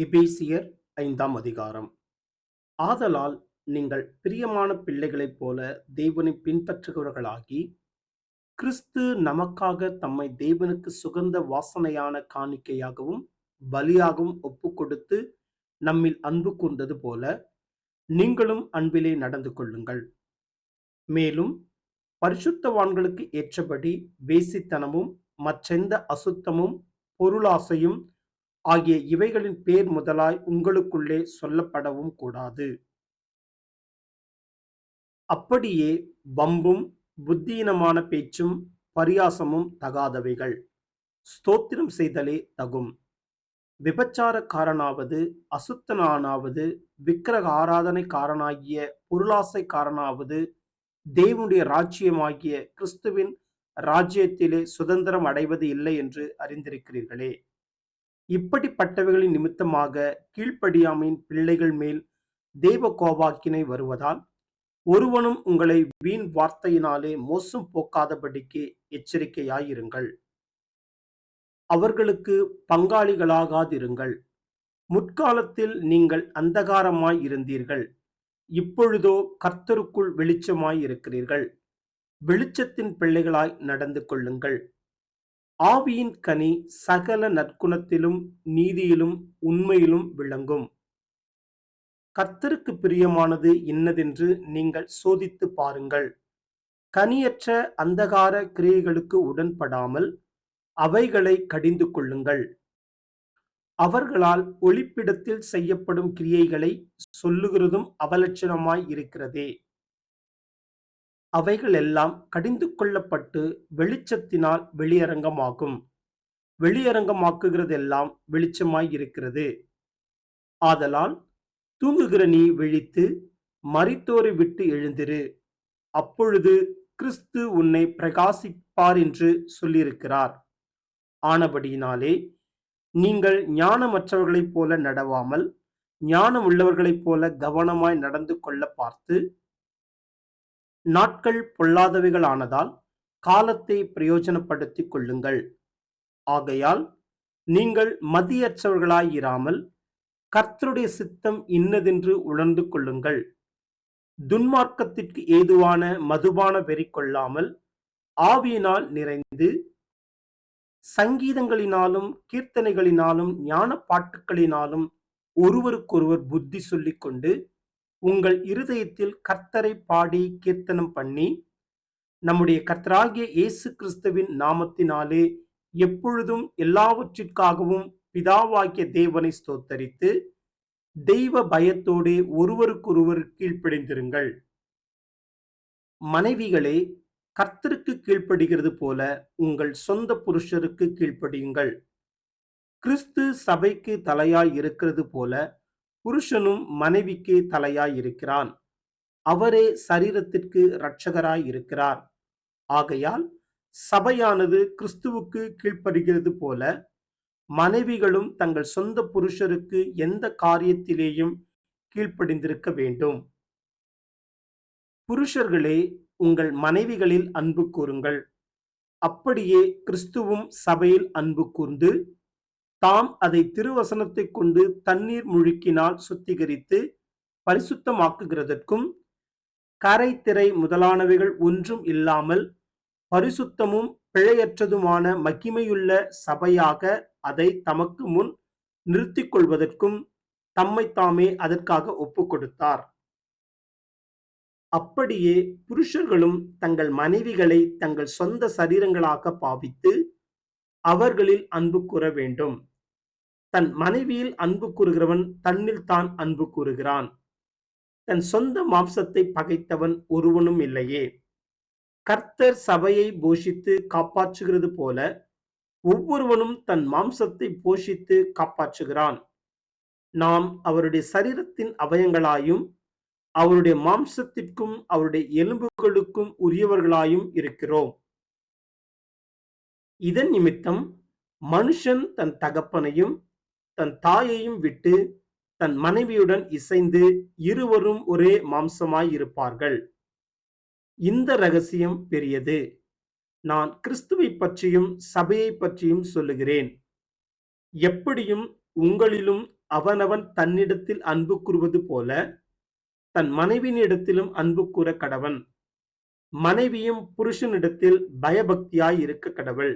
இபேசியர் ஐந்தாம் அதிகாரம். ஆதலால் நீங்கள் பிரியமான பிள்ளைகளைப் போல தேவனை பின்பற்றுகிறவர்களாகி கிறிஸ்து நமக்காக தம்மை தேவனுக்கு சுகந்த வாசனையான காணிக்கையாகவும் பலியாகவும் ஒப்புக்கொடுத்து நம்மில் அன்பு கூர்ந்தது போல நீங்களும் அன்பிலே நடந்து கொள்ளுங்கள். மேலும் பரிசுத்தவான்களுக்கு ஏற்றபடி வேசித்தனமும் மற்றெந்த அசுத்தமும் பொருளாசையும் ஆகிய இவைகளின் பேர் முதலாய் உங்களுக்குள்ளே சொல்லப்படவும் கூடாது. அப்படியே வம்பும் புத்தியினமான பேச்சும் பரியாசமும் தகாதவைகள். ஸ்தோத்திரம் செய்தலே தகும். விபச்சாரக்காரனாவது அசுத்தனானாவது விக்கிரக ஆராதனைக்காரனாகிய பொருளாசைக்காரனாவது தேவனுடைய ராஜ்யமாகிய கிறிஸ்துவின் ராஜ்யத்திலே சுதந்திரம் அடைவது இல்லை என்று அறிந்திருக்கிறீர்களே. இப்படிப்பட்டவைகளின் நிமித்தமாக கீழ்ப்படியாமையின் பிள்ளைகள் மேல் தெய்வ கோபாக்கினை வருவதால் ஒருவனும் உங்களை வீண் வார்த்தையினாலே மோசம் போக்காதபடிக்கு எச்சரிக்கையாயிருங்கள். அவர்களுக்கு பங்காளிகளாகாதிருங்கள். முற்காலத்தில் நீங்கள் அந்தகாரமாய் இருந்தீர்கள். இப்பொழுதோ கர்த்தருக்குள் வெளிச்சமாய் இருக்கிறீர்கள். வெளிச்சத்தின் பிள்ளைகளாய் நடந்து கொள்ளுங்கள். ஆவியின் கனி சகல நற்குணத்திலும் நீதியிலும் உண்மையிலும் விளங்கும். கர்த்தருக்கு பிரியமானது இன்னதென்று நீங்கள் சோதித்து பாருங்கள். கனியற்ற அந்தகார கிரியைகளுக்கு உடன்படாமல் அவைகளை கடிந்து கொள்ளுங்கள். அவர்களால் ஒளிப்பிடத்தில் செய்யப்படும் கிரியைகளை சொல்லுகிறதும் அவலட்சணமாய் இருக்கிறதே. அவைகள் எல்லாம் கடிந்து கொள்ளப்பட்டு வெளிச்சத்தினால் வெளியரங்கமாகும். வெளியரங்கமாக்குகிறதெல்லாம் வெளிச்சமாய் இருக்கிறது ஆதலால் தூங்குகிற நீ விழித்து மரித்தோரை விட்டு எழுந்திரு. அப்பொழுது கிறிஸ்து உன்னை பிரகாசிப்பார் என்று சொல்லியிருக்கிறார். ஆனபடியினாலே நீங்கள் ஞானமற்றவர்களைப் போல நடவாமல் ஞானம் உள்ளவர்களைப் போல கவனமாய் நடந்து கொள்ள பார்த்து நாட்கள் பொல்லாதவைகளானதால் காலத்தை பிரயோஜனப்படுத்திக் கொள்ளுங்கள். ஆகையால் நீங்கள் மதியற்றவர்களாயிராமல் கர்த்தருடைய சித்தம் இன்னதென்று உணர்ந்து கொள்ளுங்கள். துன்மார்க்கத்திற்கு ஏதுவான மதுபான வெறி கொள்ளாமல் ஆவியினால் நிறைந்து சங்கீதங்களினாலும் கீர்த்தனைகளினாலும் ஞான பாட்டுக்களினாலும் ஒருவருக்கொருவர் புத்தி சொல்லிக்கொண்டு உங்கள் இருதயத்தில் கர்த்தரை பாடி கீர்த்தனம் பண்ணி நம்முடைய கர்த்தராகிய இயேசு கிறிஸ்துவின் நாமத்தினாலே எப்பொழுதும் எல்லாவற்றிற்காகவும் பிதாவாகிய தேவனை ஸ்தோத்தரித்து தெய்வ பயத்தோடே ஒருவருக்கொருவர் கீழ்ப்படிந்திருங்கள். மனைவிகளே கர்த்தருக்கு கீழ்ப்படுகிறது போல உங்கள் சொந்த புருஷருக்கு கீழ்ப்படியுங்கள். கிறிஸ்து சபைக்கு தலையாய் இருக்கிறது போல புருஷனும் மனைவிக்கு தலையாய் இருக்கிறான் அவரே சரீரத்திற்கு இரட்சகராய் இருக்கிறார் ஆகையால் சபையானது கிறிஸ்துவுக்கு கீழ்ப்படுகிறது போல மனைவிகளும் தங்கள் சொந்த புருஷருக்கு எந்த காரியத்திலேயும் கீழ்ப்படிந்திருக்க வேண்டும். புருஷர்களே உங்கள் மனைவிகளில் அன்பு கூறுங்கள். அப்படியே கிறிஸ்துவும் சபையில் அன்பு கூர்ந்து தாம் அதை திருவசனத்தை கொண்டு தண்ணீர் முழுக்கினால் சுத்திகரித்து பரிசுத்தமாக்குகிறதற்கும் கரை திரை முதலானவைகள் ஒன்றும் இல்லாமல் பரிசுத்தமும் பிழையற்றதுமான மகிமையுள்ள சபையாக அதை தமக்கு முன் நிறுத்திக் கொள்வதற்கும் தம்மை தாமே அதற்காக ஒப்பு கொடுத்தார் அப்படியே புருஷர்களும் தங்கள் மனைவிகளை தங்கள் சொந்த சரீரங்களாக பாவித்து அவர்களில் அன்பு கூற வேண்டும். தன் மனைவியில் அன்பு கூறுகிறவன் தன்னில் தான் அன்பு கூறுகிறான். தன் சொந்த மாம்சத்தை பகைத்தவன் ஒருவனும் இல்லையே. கர்த்தர் சபையை போஷித்து காப்பாற்றுகிறது போல ஒவ்வொருவனும் தன் மாம்சத்தை போஷித்து காப்பாற்றுகிறான். நாம் அவருடைய சரீரத்தின் அவயங்களாயும் அவருடைய மாம்சத்திற்கும் அவருடைய எலும்புகளுக்கும் உரியவர்களாயும் இருக்கிறோம். இதன் நிமித்தம் மனுஷன் தன் தகப்பனையும் தன் தாயையும் விட்டு தன் மனைவியுடன் இசைந்து இருவரும் ஒரே மாம்சமாய் இருப்பார்கள். இந்த ரகசியம் பெரியது. நான் கிறிஸ்துவை பற்றியும் சபையை பற்றியும் சொல்லுகிறேன். எப்படியும் உங்களிலும் அவனவன் தன்னிடத்தில் அன்பு கூறுவது போல தன் மனைவியினிடத்திலும் அன்பு கூற கடவன். மனைவியும் புருஷனிடத்தில் பயபக்தியாய் இருக்க கடவுள்.